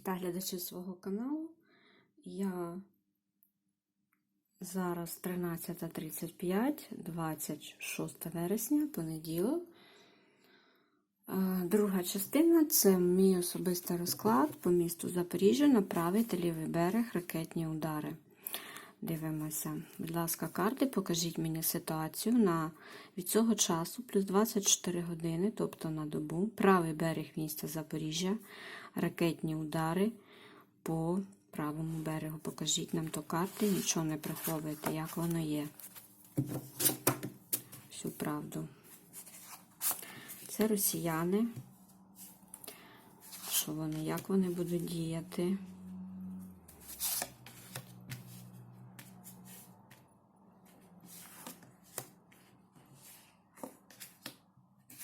Вітаю глядачів свого каналу. Я зараз 13.35, 26 вересня, понеділок. Друга частина це мій особистий розклад по місту Запоріжжя на правий та лівий берег ракетні удари. Дивимося. Будь ласка, карти, покажіть мені ситуацію на від цього часу, плюс 24 години, тобто на добу, правий берег міста Запоріжжя, ракетні удари по правому берегу. Покажіть нам то карти, нічого не приховуйте, як воно є. Всю правду. Це росіяни. Що вони, як вони будуть діяти?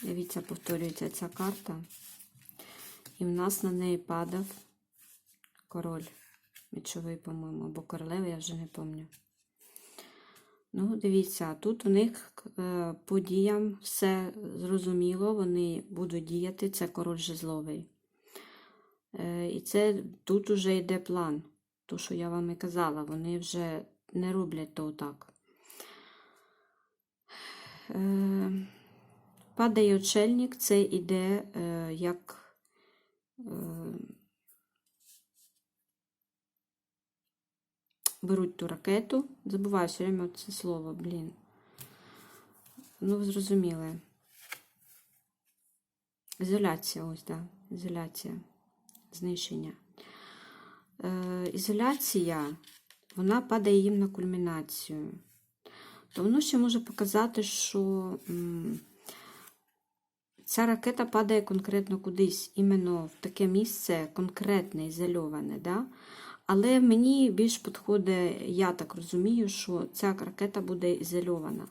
Дивіться, повторюється ця карта. І в нас на неї падав король мечовий, по-моєму, або королева, я вже не пам'ятаю. Ну, дивіться, тут у них е, по діям все зрозуміло, вони будуть діяти, це король жезловий. Е, і це тут уже йде план. То, що я вам і казала, вони вже не роблять то так. Падає очельник, це іде е, як е, беруть ту ракету. Забуваю все время це слово, блін. Ну, зрозуміли. Ізоляція, ось, так. Да. Ізоляція, знищення. Е, Ізоляція, вона падає їм на кульмінацію. То воно ще може показати, що. М Ця ракета падає конкретно кудись, іменно в таке місце конкретне, ізольоване. Да? Але мені більш підходить, я так розумію, що ця ракета буде ізольована,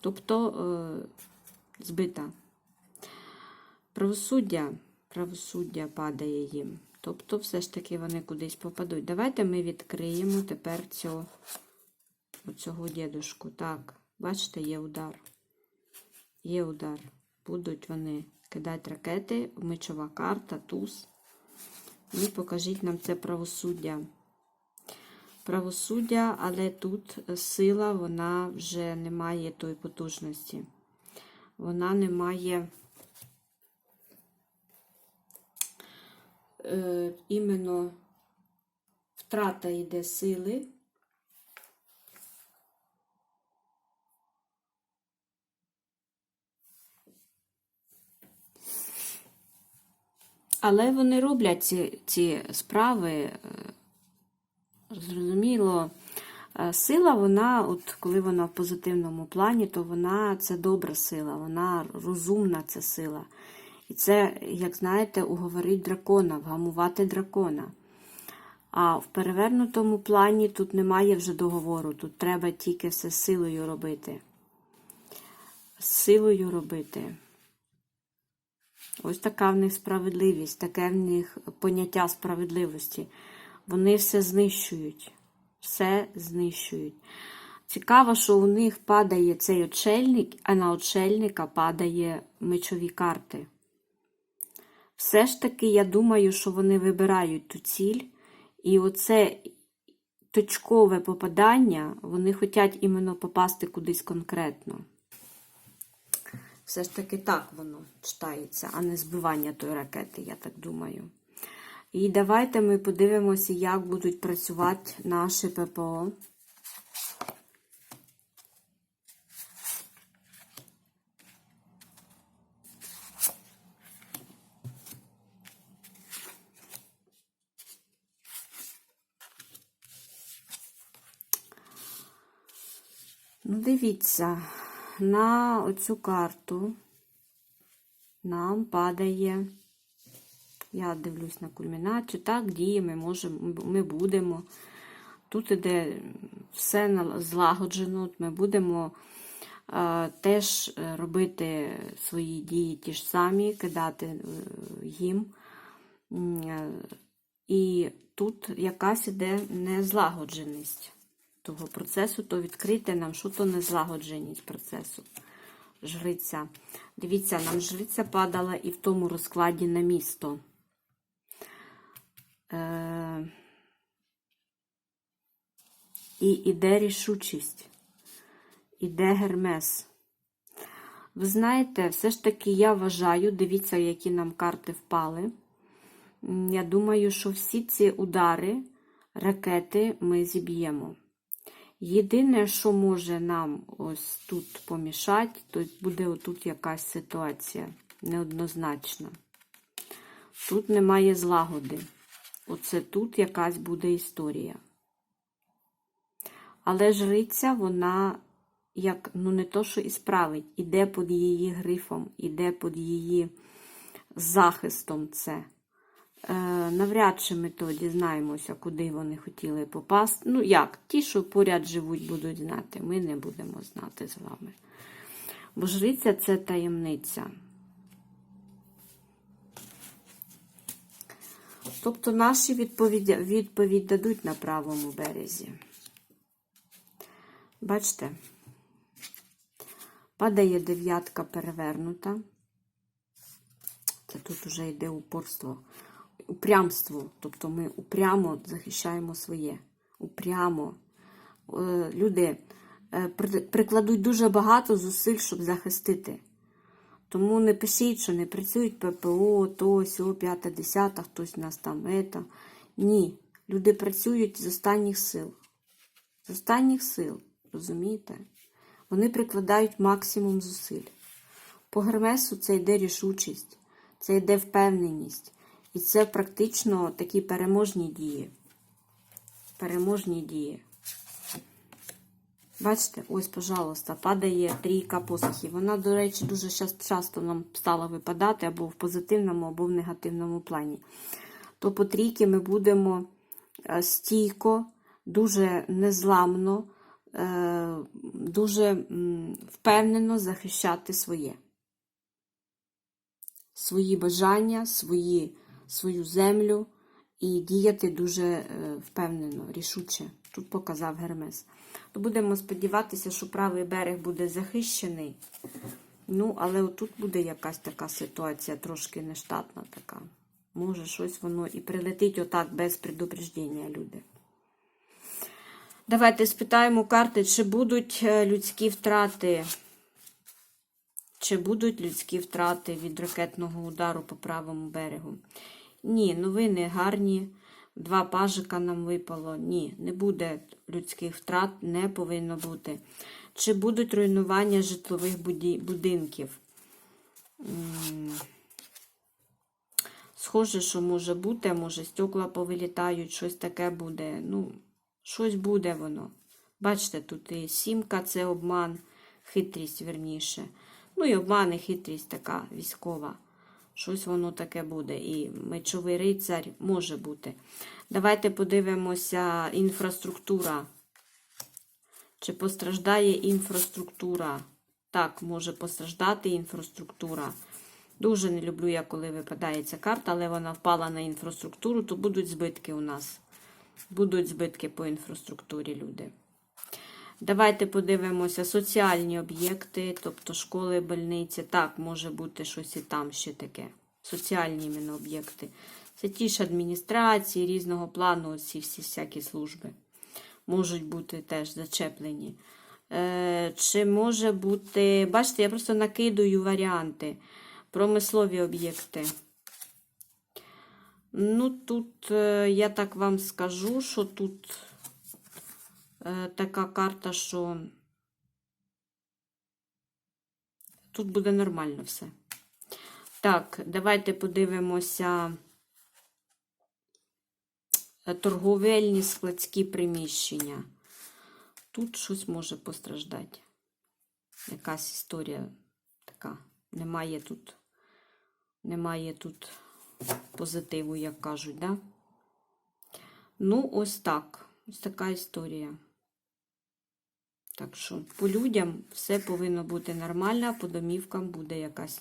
тобто е, збита. Правосуддя, правосуддя падає їм. Тобто, все ж таки вони кудись попадуть. Давайте ми відкриємо тепер цього, оцього дідушку. Так, бачите, є удар. Є удар будуть вони кидати ракети, мечова карта, туз. І покажіть нам це правосуддя. Правосуддя, але тут сила, вона вже не має тої потужності. Вона не має е, іменно втрата йде сили. Але вони роблять ці ці справи, зрозуміло, сила, вона, от коли вона в позитивному плані, то вона це добра сила, вона розумна ця сила. І це, як знаєте, уговорить дракона, вгамувати дракона. А в перевернутому плані тут немає вже договору, тут треба тільки все силою робити. Силою робити. Ось така в них справедливість, таке в них поняття справедливості. Вони все знищують. Все знищують. Цікаво, що у них падає цей очельник, а на очельника падає мечові карти. Все ж таки, я думаю, що вони вибирають ту ціль, і оце точкове попадання, вони хочуть іменно попасти кудись конкретно. Все ж таки так воно читається, а не збивання тої ракети, я так думаю. І давайте ми подивимося, як будуть працювати наші ППО. Ну, дивіться на оцю карту. Нам падає, я дивлюсь на кульмінацію, так, діє, ми можемо, ми будемо. Тут іде все злагоджено, ми будемо е, теж робити свої дії ті ж самі, кидати е, їм. Е, і тут якась іде незлагодженість того процесу, то відкрийте нам, що то незлагодженість процесу. Жриця. Дивіться, нам жриця падала і в тому розкладі на місто. Е... І іде рішучість, іде гермес. Ви знаєте, все ж таки я вважаю, дивіться, які нам карти впали. Я думаю, що всі ці удари, ракети ми зіб'ємо. Єдине, що може нам ось тут помішати, то буде отут якась ситуація неоднозначна. Тут немає злагоди. Оце тут якась буде історія. Але жриця, вона, як, ну не то, що і справить, іде під її грифом, іде під її захистом це. Е, навряд чи ми то дізнаємося, куди вони хотіли попасти. Ну як, ті, що поряд живуть, будуть знати. Ми не будемо знати з вами. Бо жриця це таємниця. Тобто наші відповідь, відповідь дадуть на правому березі. Бачите? Падає дев'ятка перевернута. Це тут вже йде упорство, упрямство. Тобто ми упрямо захищаємо своє.Упрямо. Е, Люди е, прикладуть дуже багато зусиль, щоб захистити. Тому не пишіть, що не працюють ППО, то, сьо, п'яте, десята, хтось у нас там ета. Ні. Люди працюють з останніх сил. З останніх сил, розумієте? Вони прикладають максимум зусиль. По Гермесу це йде рішучість, це йде впевненість. І це практично такі переможні дії. Переможні дії. Бачите, ось, пожалуйста, падає трійка посохів. Вона, до речі, дуже часто нам стала випадати або в позитивному, або в негативному плані. То по трійки ми будемо е, стійко, дуже незламно, е, дуже впевнено захищати своє. Свої бажання, свої, свою землю і діяти дуже е, впевнено, рішуче. Тут показав Гермес. То будемо сподіватися, що правий берег буде захищений. Ну, але отут буде якась така ситуація, трошки нештатна така. Може, щось воно і прилетить отак без предупреждення, люди. Давайте спитаємо карти, чи будуть е, людські втрати. Чи будуть людські втрати від ракетного удару по правому берегу? Ні, новини гарні. Два пажика нам випало. Ні, не буде людських втрат, не повинно бути. Чи будуть руйнування житлових будинків? Схоже, що може бути, може стекла повилітають, щось таке буде. Ну, щось буде воно. Бачите, тут і сімка це обман, хитрість верніше. Ну і обман і хитрість така військова. Щось воно таке буде. І мечовий рицар може бути. Давайте подивимося інфраструктура. Чи постраждає інфраструктура? Так, може постраждати інфраструктура. Дуже не люблю я, коли випадає ця карта, але вона впала на інфраструктуру, то будуть збитки у нас. Будуть збитки по інфраструктурі, люди. Давайте подивимося соціальні об'єкти, тобто школи, больниці. Так, може бути щось і там ще таке. Соціальні іменно об'єкти. Це ті ж адміністрації різного плану, ці всі всякі служби можуть бути теж зачеплені. Е, чи може бути. Бачите, я просто накидаю варіанти. Промислові об'єкти. Ну, тут е, я так вам скажу, що тут така карта, що тут буде нормально все. Так, давайте подивимося е, торговельні складські приміщення. Тут щось може постраждати. Якась історія така. Немає тут, немає тут позитиву, як кажуть, да? Ну, ось так. Ось така історія. Так що по людям все повинно бути нормально, а по домівкам буде якась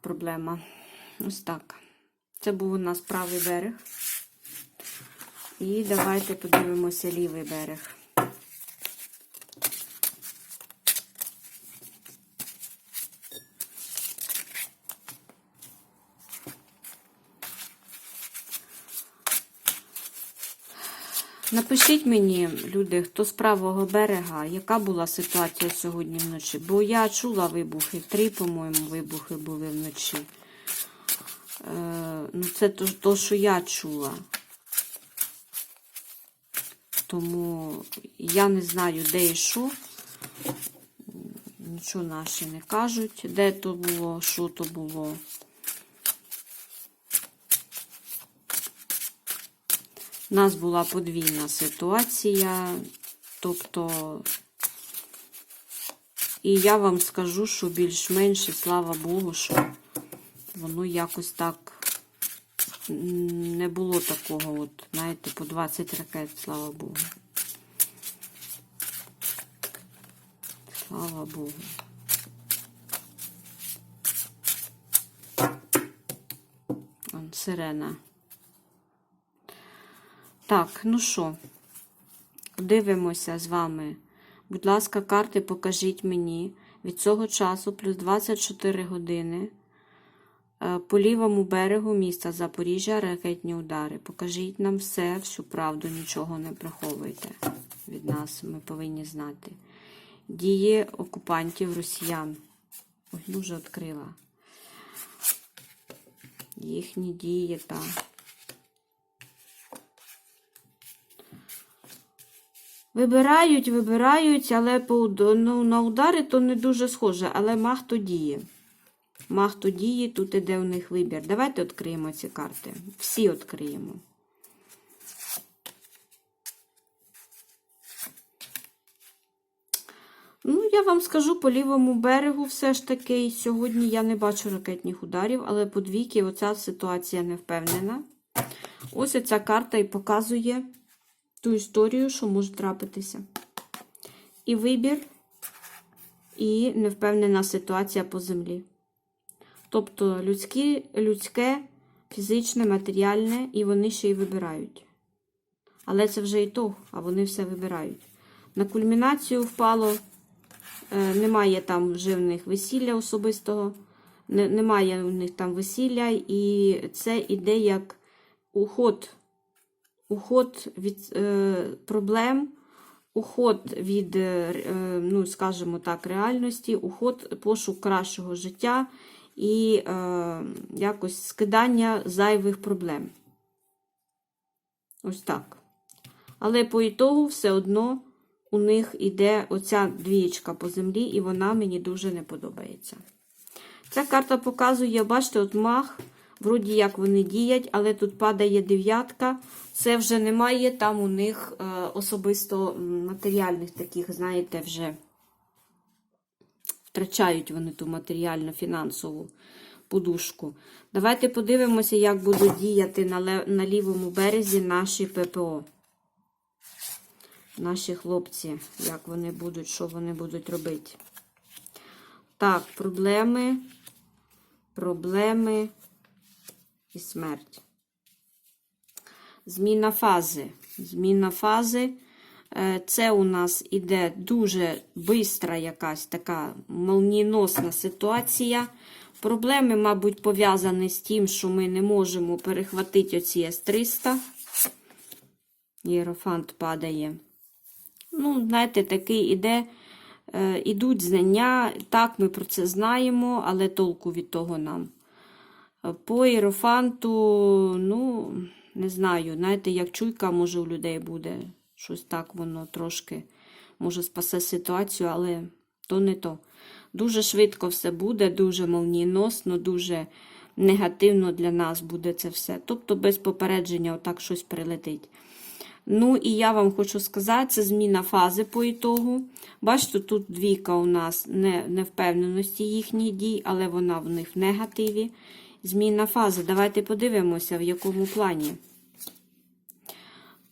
проблема. Ось так. Це був у нас правий берег. І давайте подивимося лівий берег. Напишіть мені, люди, хто з правого берега, яка була ситуація сьогодні вночі? Бо я чула вибухи, три, по-моєму, вибухи були вночі. Е, ну, це то, що я чула. Тому я не знаю, де і що. Нічого наші не кажуть, де то було, що то було. У нас була подвійна ситуація, тобто, і я вам скажу, що більш-менш, слава Богу, що воно якось так не було такого, от, знаєте, по 20 ракет, слава Богу. Слава Богу. Сирена. Так, ну що, дивимося з вами. Будь ласка, карти покажіть мені від цього часу плюс 24 години е, по лівому берегу міста Запоріжжя ракетні удари. Покажіть нам все, всю правду, нічого не приховуйте від нас. Ми повинні знати. Дії окупантів росіян. Ой, дуже відкрила. Їхні дії там. Вибирають, вибирають, але по, ну, на удари то не дуже схоже, але мах то діє. Мах то діє, тут іде у них вибір. Давайте відкриємо ці карти. Всі відкриємо. Ну, я вам скажу, по лівому берегу все ж таки сьогодні я не бачу ракетних ударів, але по двійки оця ситуація не впевнена. Ось ця карта і показує ту історію, що може трапитися. І вибір, і невпевнена ситуація по землі. Тобто людські, людське, фізичне, матеріальне, і вони ще й вибирають. Але це вже і то, а вони все вибирають. На кульмінацію впало, е, немає там вже в них весілля особистого, не, немає в них там весілля, і це іде як уход уход від е, проблем, уход від, е, е, ну, скажімо так, реальності, уход пошук кращого життя і е, якось скидання зайвих проблем. Ось так. Але по ітогу все одно у них іде оця двієчка по землі, і вона мені дуже не подобається. Ця карта показує, бачите, от мах. Вроді як вони діять, але тут падає дев'ятка. Це вже немає там у них е, особисто матеріальних таких, знаєте, вже втрачають вони ту матеріально-фінансову подушку. Давайте подивимося, як будуть діяти на лівому березі наші ППО. Наші хлопці, як вони будуть, що вони будуть робити. Так, проблеми, проблеми і смерть. Зміна фази. Зміна фази. Е, Це у нас іде дуже бистра якась така молнієносна ситуація. Проблеми, мабуть, пов'язані з тим, що ми не можемо перехватити оці С-300. Єрофант падає. Ну, знаєте, такий іде, е, ідуть знання. Так, ми про це знаємо, але толку від того нам. По іерофанту, ну, не знаю, знаєте, як чуйка, може, у людей буде. Щось так воно трошки може спасе ситуацію, але то не то. Дуже швидко все буде, дуже молнієносно, дуже негативно для нас буде це все. Тобто без попередження отак щось прилетить. Ну, і я вам хочу сказати, це зміна фази по ітогу. Бачите, тут двійка у нас не, невпевненості їхніх дій, але вона в них в негативі. Зміна фази. Давайте подивимося, в якому плані.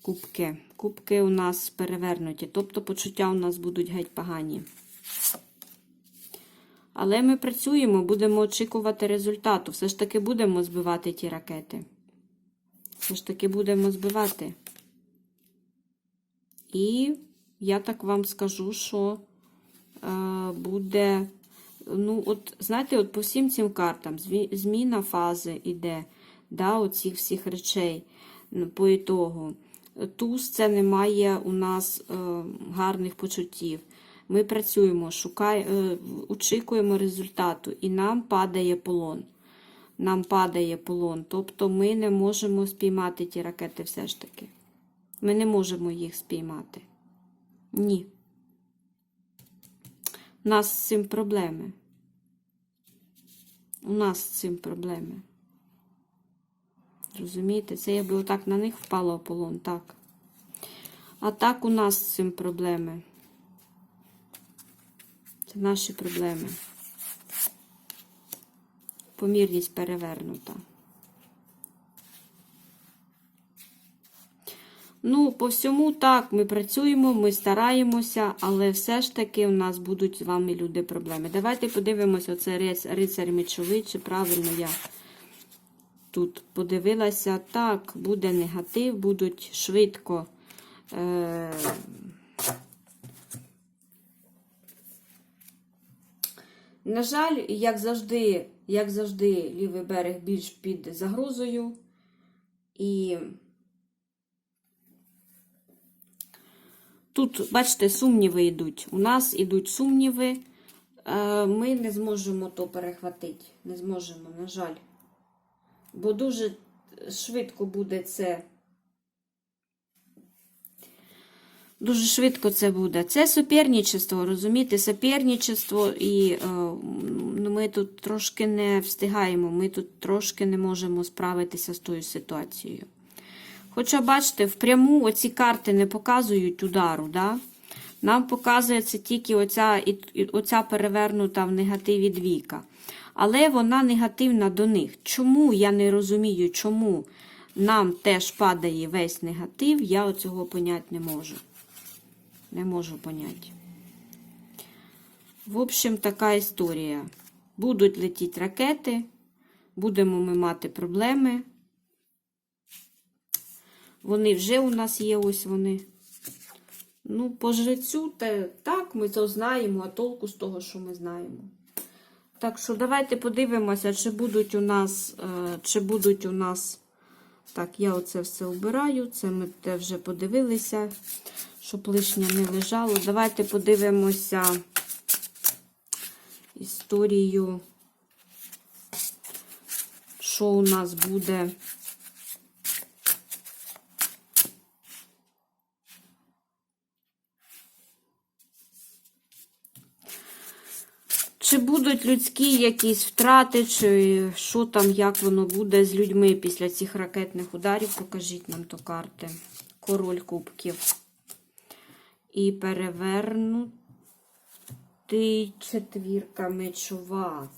Кубки. Кубки у нас перевернуті, тобто почуття у нас будуть геть погані. Але ми працюємо, будемо очікувати результату. Все ж таки будемо збивати ті ракети. Все ж таки будемо збивати. І я так вам скажу, що е, буде. Ну, от, знаєте, от по всім цим картам зміна фази іде, да, оцих всіх речей по ітогу. туз це не має у нас е, гарних почуттів. Ми працюємо, шукаємо, очікуємо результату, і нам падає полон. Нам падає полон. Тобто ми не можемо спіймати ті ракети все ж таки. Ми не можемо їх спіймати. Ні. У нас з цим проблеми. У нас з цим проблеми. Розумієте? Це якби отак на них впало полон, так. А так у нас з цим проблеми. Це наші проблеми. Помірність перевернута. Ну, по всьому так, ми працюємо, ми стараємося, але все ж таки у нас будуть з вами люди проблеми. Давайте подивимося, оце риц- рицарь мечовий, чи правильно я тут подивилася. Так, буде негатив, будуть швидко. Е- На жаль, як завжди, як завжди, лівий берег більш під загрозою. І тут, бачите, сумніви йдуть. У нас йдуть сумніви. Е, Ми не зможемо то перехватити. Не зможемо, на жаль. Бо дуже швидко буде це. Дуже швидко це буде. Це суперничество, розумієте? Суперничество, і е, ну, ми тут трошки не встигаємо, ми тут трошки не можемо справитися з тою ситуацією. Хоча, бачите, впряму оці карти не показують удару. Да? Нам показується тільки оця, оця перевернута в негативі двійка. Але вона негативна до них. Чому я не розумію, чому нам теж падає весь негатив, я оцього поняти не можу. Не можу поняти. В общем, така історія. Будуть летіти ракети, будемо ми мати проблеми. Вони вже у нас є, ось вони. Ну, по жрецю, те, так, ми то знаємо, а толку з того, що ми знаємо. Так що давайте подивимося, чи будуть у нас, е, чи будуть у нас. Так, я оце все обираю. Це ми те вже подивилися, щоб лишнє не лежало. Давайте подивимося історію, що у нас буде. Чи будуть людські якісь втрати, чи що там, як воно буде з людьми після цих ракетних ударів? Покажіть нам то карти. Король кубків. І перевернутий четвірка мечова.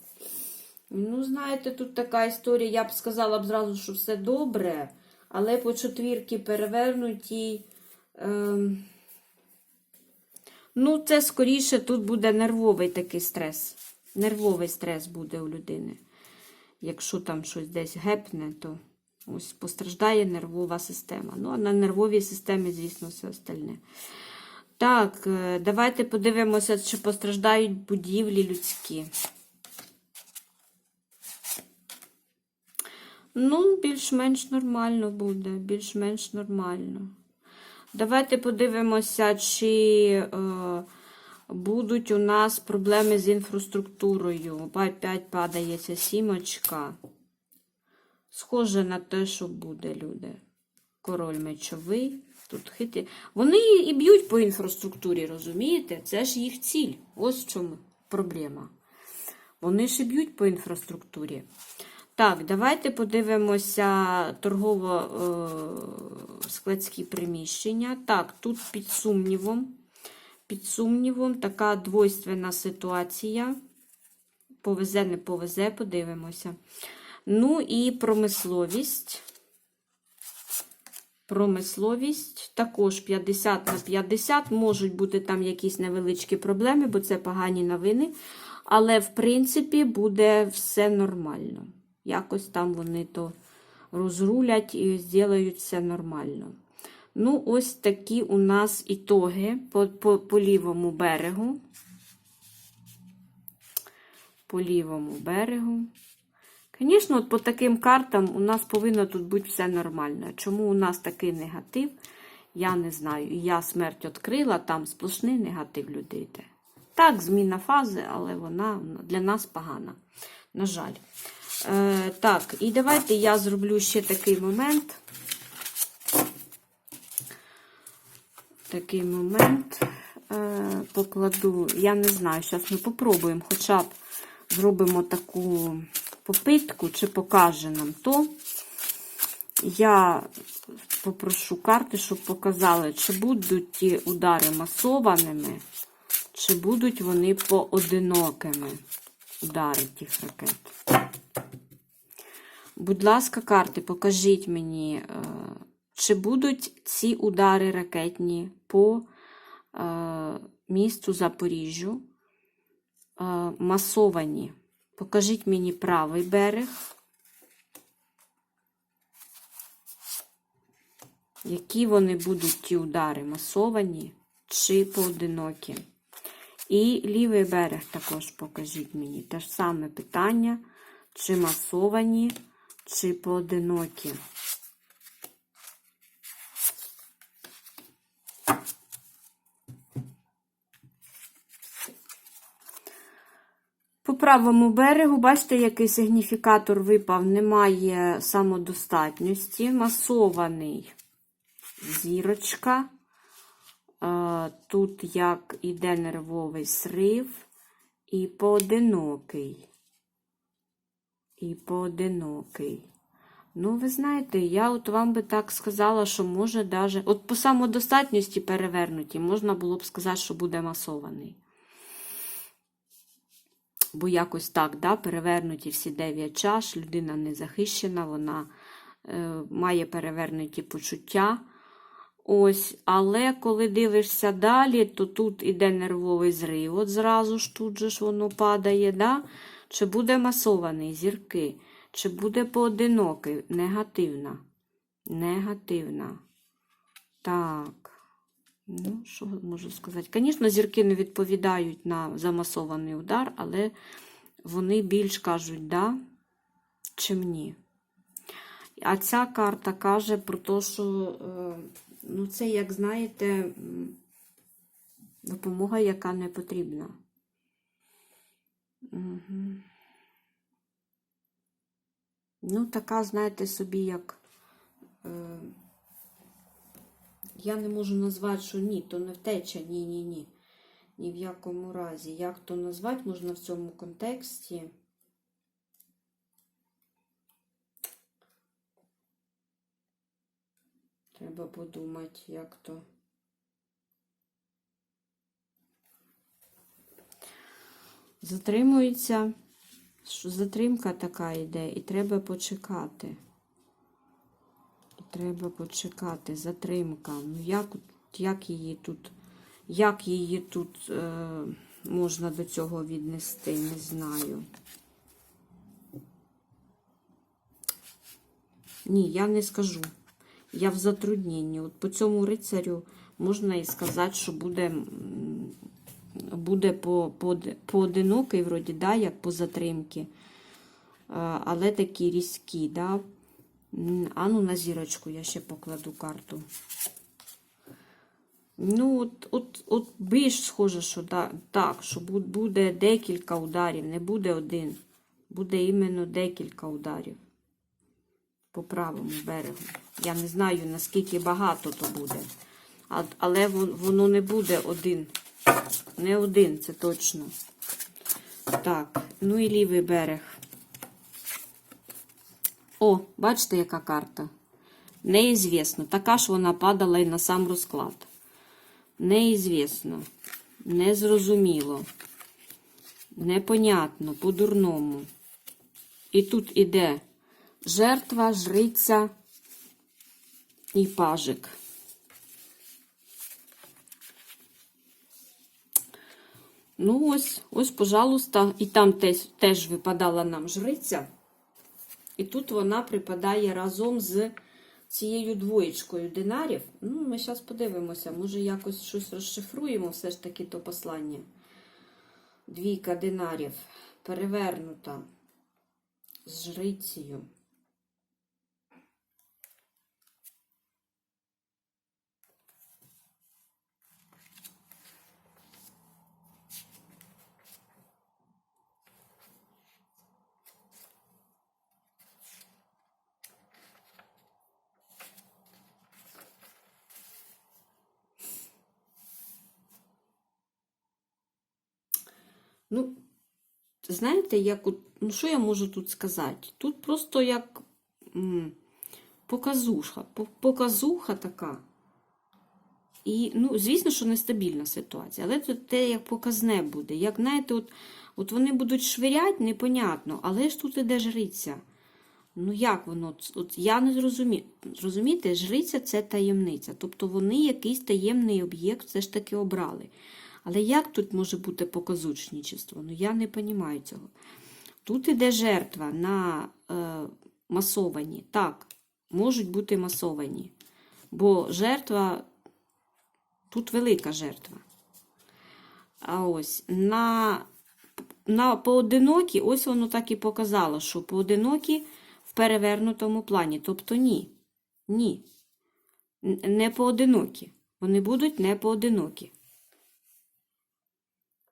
Ну, знаєте, тут така історія. Я б сказала б зразу, що все добре, але по четвірки перевернутій. Ем... Ну, це скоріше тут буде нервовий такий стрес. Нервовий стрес буде у людини. Якщо там щось десь гепне, то ось постраждає нервова система. Ну, а на нервовій системі, звісно, все остальне. Так, е, давайте подивимося, чи постраждають будівлі людські. Ну, більш-менш нормально буде, більш-менш нормально. Давайте подивимося, чи е, будуть у нас проблеми з інфраструктурою. Опять падає ця сімочка. Схоже на те, що буде, люди. Король мечовий. Тут хитрі. Вони і б'ють по інфраструктурі, розумієте? Це ж їх ціль. Ось в чому проблема. Вони ж і б'ють по інфраструктурі. Так, давайте подивимося торгово-складські приміщення. Так, тут під сумнівом. Під сумнівом така двойственна ситуація. Повезе, не повезе, подивимося. Ну і промисловість. Промисловість також 50 на 50. Можуть бути там якісь невеличкі проблеми, бо це погані новини. Але, в принципі, буде все нормально. Якось там вони то розрулять і зроблять все нормально. Ну, ось такі у нас ітоги по, по, по лівому берегу. По лівому берегу. Звісно, от по таким картам у нас повинно тут бути все нормально. Чому у нас такий негатив? Я не знаю. Я смерть відкрила, там сплошний негатив людей. Так, зміна фази, але вона для нас погана. На жаль. Е, так, і давайте я зроблю ще такий момент. Такий момент е, покладу. Я не знаю, зараз ми попробуємо, хоча б зробимо таку попитку, чи покаже нам то. Я попрошу карти, щоб показали, чи будуть ті удари масованими, чи будуть вони поодинокими удари тих ракет. Будь ласка, карти, покажіть мені, е, чи будуть ці удари ракетні по е, місту Запоріжжю е, масовані. Покажіть мені правий берег. Які вони будуть ті удари масовані чи поодинокі? І лівий берег також покажіть мені. Те ж саме питання, чи масовані, чи поодинокі. По правому берегу, бачите, який сигніфікатор випав, немає самодостатності, масований зірочка. Е, Тут як іде нервовий срив, і поодинокий. І поодинокий. Ну, ви знаєте, я от вам би так сказала, що може даже. От по самодостатності перевернуті, можна було б сказати, що буде масований. Бо якось так, да, перевернуті всі дев'ять чаш, людина не захищена, вона е, має перевернуті почуття. Ось, Але коли дивишся далі, то тут іде нервовий зрив. От зразу ж тут же ж воно падає. да? Чи буде масований зірки, чи буде поодинокий, негативна. Негативна. Так. Ну, що можу сказати? Звісно, зірки не відповідають на замасований удар, але вони більш кажуть да, чим ні. А ця карта каже про те, що е, ну, це, як знаєте, допомога, яка не потрібна. Угу. Ну, така, знаєте, собі, як. Я не можу назвати, що ні, то не втеча, ні, ні, ні. В якому разі. Як то назвати можна в цьому контексті? Треба подумати, як то. Затримується, затримка така йде, і треба почекати. Треба почекати, затримка. Ну, як, як її тут, як її тут е, можна до цього віднести, не знаю. Ні, я не скажу. Я в затрудненні. От по цьому рицарю можна і сказати, що буде буде по, по, поодинокий, вроді, да, як по затримки. Е, Але такі різкі, да. М, А ну на зірочку я ще покладу карту. Ну, от, от, от більш схоже, що да, так, що буде декілька ударів, не буде один. Буде іменно декілька ударів по правому берегу. Я не знаю, наскільки багато то буде. Але воно не буде один. Не один, це точно. Так, ну і лівий берег. О, бачите, яка карта? Неізвісно. Така ж вона падала і на сам розклад. Неізвісно. Незрозуміло. Непонятно, по-дурному. І тут іде жертва, жриця і пажик. Ну, ось, ось, пожалуйста, і там теж, теж випадала нам жриця. І тут вона припадає разом з цією двоєчкою динарів. Ну, ми зараз подивимося, може якось щось розшифруємо, все ж таки то послання. Двійка динарів перевернута з жрицею. Ну, знаєте, як от, ну що я можу тут сказати? Тут просто як м, показуха, показуха така. І, ну, звісно, що нестабільна ситуація, але тут те, як показне буде. Як, знаєте, от, от вони будуть швирять, непонятно, але ж тут іде жриця. Ну, як воно? От я не зрозумію. Розумієте, жриця це таємниця. Тобто вони якийсь таємний об'єкт все ж таки обрали. Але як тут може бути показучничество? Ну, я не розумію цього. Тут іде жертва на е, масовані. Так, можуть бути масовані. Бо жертва, тут велика жертва. А ось на, на поодинокі, ось воно так і показало, що поодинокі в перевернутому плані. Тобто ні. Ні. Не поодинокі. Вони будуть не поодинокі.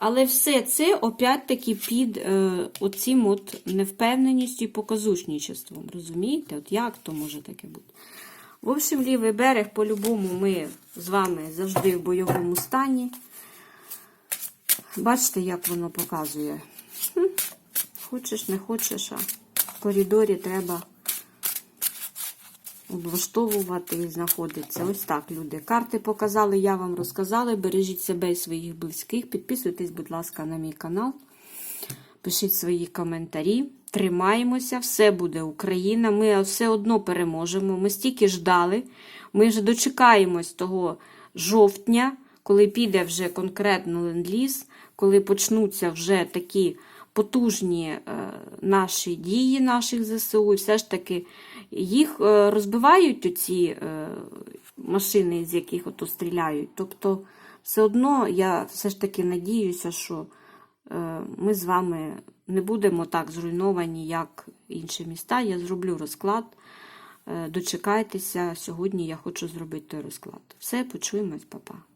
Але все це опять-таки під е, оцим от невпевненістю і показушничеством. Розумієте? От як то може таке бути? В общем, лівий берег, по-любому, ми з вами завжди в бойовому стані. Бачите, як воно показує. Хм. Хочеш, не хочеш, а в коридорі треба облаштовувати і знаходитися. Ось так, люди. Карти показали, я вам розказала. Бережіть себе і своїх близьких. Підписуйтесь, будь ласка, на мій канал. Пишіть свої коментарі. Тримаємося, все буде Україна. Ми все одно переможемо. Ми стільки ждали. Ми вже дочекаємось того жовтня, коли піде вже конкретно ленд-ліз, коли почнуться вже такі потужні е, наші дії, наших ЗСУ, і все ж таки їх е, розбивають оці е, машини, з яких ото стріляють. Тобто, все одно я все ж таки надіюся, що ми з вами не будемо так зруйновані, як інші міста. Я зроблю розклад. Дочекайтеся, сьогодні я хочу зробити той розклад. Все, почуємось, папа.